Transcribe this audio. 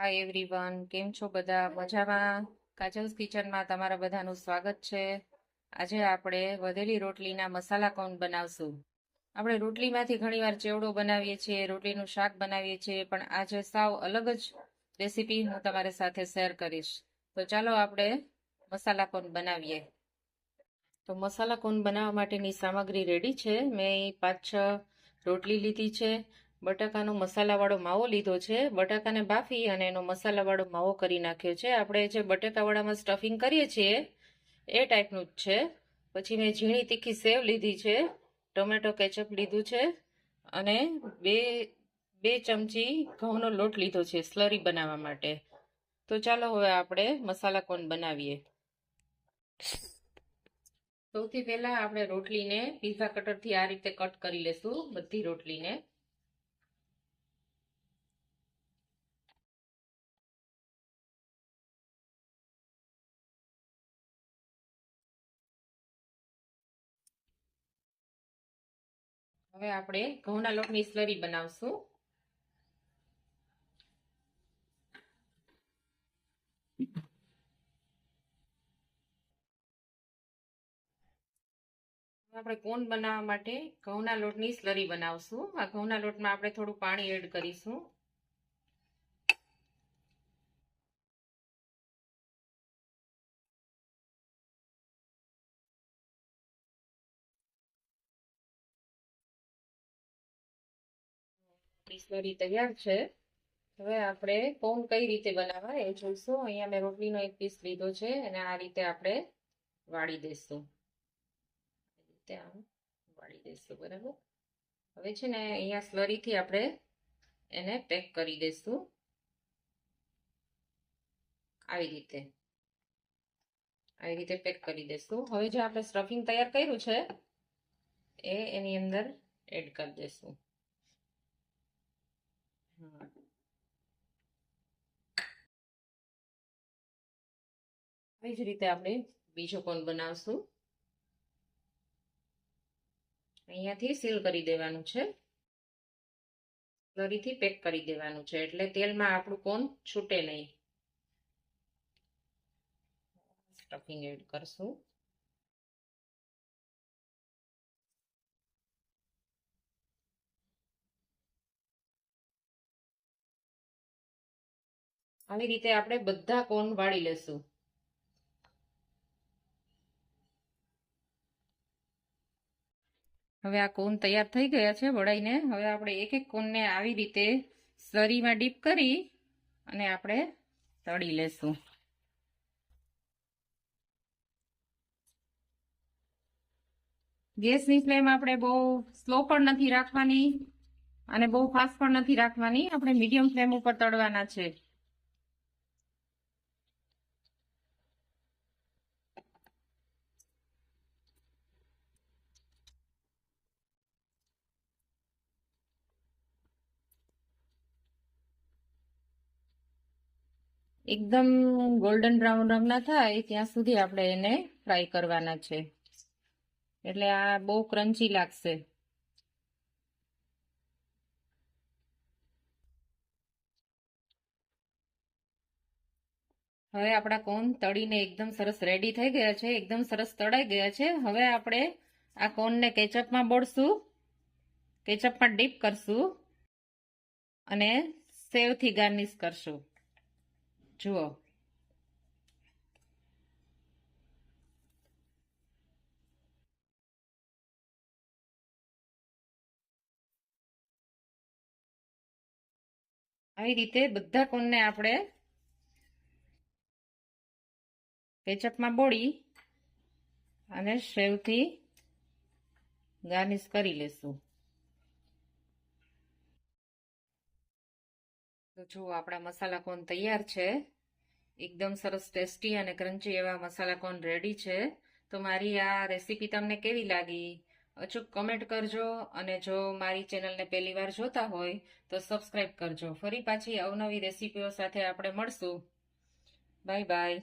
Hi everyone કેમ છો બધા? મજામાં? કાજલ્સ કિચનમાં તમારા બધાનું સ્વાગત છે. આજે આપણે વધેલી રોટલીના મસાલા કોન બનાવશું? આપણે રોટલીમાંથી ઘણીવાર ચેવડો બનાવીએ છીએ, રોટલીનું શાક બનાવીએ છીએ, પણ આજે સાવ અલગ જ રેસીપી હું તમારી સાથે શેર કરીશ. તો ચાલો આપણે મસાલા કોન બનાવીએ? તો મસાલા કોન બનાવવા માટેની સામગ્રી રેડી છે. મેં પાંચ છ રોટલી લીધી છે. બટાકાનો મસાલાવાળો માવો લીધો છે. બટાકાને બાફી અને એનો મસાલાવાળો માવો કરી નાખ્યો છે. આપણે જે બટાકાવાળામાં સ્ટફિંગ કરીએ છીએ, એ ટાઈપનું જ છે. પછી મેં ઝીણી તીખી સેવ લીધી છે. ટોમેટો કેચઅપ લીધું છે. અને બે બે ચમચી ઘઉંનો લોટ લીધો છે સ્લરી બનાવવા માટે. તો ચાલો હવે આપણે મસાલા કોન બનાવીએ. સૌથી પહેલાં આપણે રોટલીને પીઝા કટરથી આ રીતે કટ કરી લેશું બધી રોટલીને. હવે આપણે ઘઉંના લોટની સ્લરી બનાવશું. આપણે કોન બનાવવા માટે ઘઉંના લોટની સ્લરી બનાવશું. આ ઘઉંના લોટમાં આપણે થોડું પાણી એડ કરીશું. સ્લરી તૈયાર છે. હવે આપણે કોન કઈ રીતે બનાવવા એ જોઈશું. અહીંયા મેં રોટલીનો એક પીસ લીધો છે અને આ રીતે આપણે વાળી દઈશું રીતે આમ વાળી દઈશું બરાબર? હવે છે ને અહીંયા સ્લરીથી આપણે એને પેક કરી દઈશું આવી રીતે. આવી રીતે પેક કરી દઈશું હવે જે આપણે સ્ટફિંગ તૈયાર કર્યું છે, એ એની અંદર એડ કરી દઈશું આવી જ રીતે આપણે બીજો કોન બનાવશું. અહીંયાથી સીલ કરી દેવાનું છે. ફરીથી પેક કરી દેવાનું છે. એટલે તેલમાં આપણું કોન છૂટે નહીં. સ્ટફિંગ એડ કરશું. આવી રીતે આપણે બધા કોન વાળી લેશું? હવે આ કોન તૈયાર થઈ ગયા છે વળાઈને? હવે આપણે એક એક કોનને આવી રીતે સરીમાં ડીપ કરી અને આપણે તળી લેશું. ગેસની ફ્લેમ આપણે બહુ સ્લો પણ નથી રાખવાની અને બહુ ફાસ્ટ પણ નથી રાખવાની. આપણે મીડિયમ ફ્લેમ ઉપર તળવાના છે. એકદમ ગોલ્ડન બ્રાઉન રંગના થાય ત્યાં સુધી આપણે એને ફ્રાય કરવાના છે. એટલે આ બહુ ક્રન્ચી લાગશે. હવે આપણા કોન તળીને એકદમ સરસ રેડી થઈ ગયા છે, એકદમ સરસ તળાઈ ગયા છે. હવે આપણે આ કોનને કેચઅપમાં બોળશું કેચઅપમાં ડીપ કરશું અને સેવથી ગાર્નિશ કરશું. જુઓ આવી રીતે બધા કોનને આપણે કેચઅપમાં બોળી અને સેવથી ગાર્નિશ કરી લેશું. તો જુઓ આપણા મસાલા કોન તૈયાર છે. એકદમ સરસ ટેસ્ટી અને ક્રન્ચી એવા મસાલા કોન રેડી છે? તો મારી આ રેસીપી તમને કેવી લાગી? અચૂક કમેન્ટ કરજો અને જો મારી ચેનલને પહેલી વાર જોતા હોય, તો સબસ્ક્રાઈબ કરજો. ફરી પાછી અવનવી રેસીપીઓ સાથે આપણે મળશું. Bye bye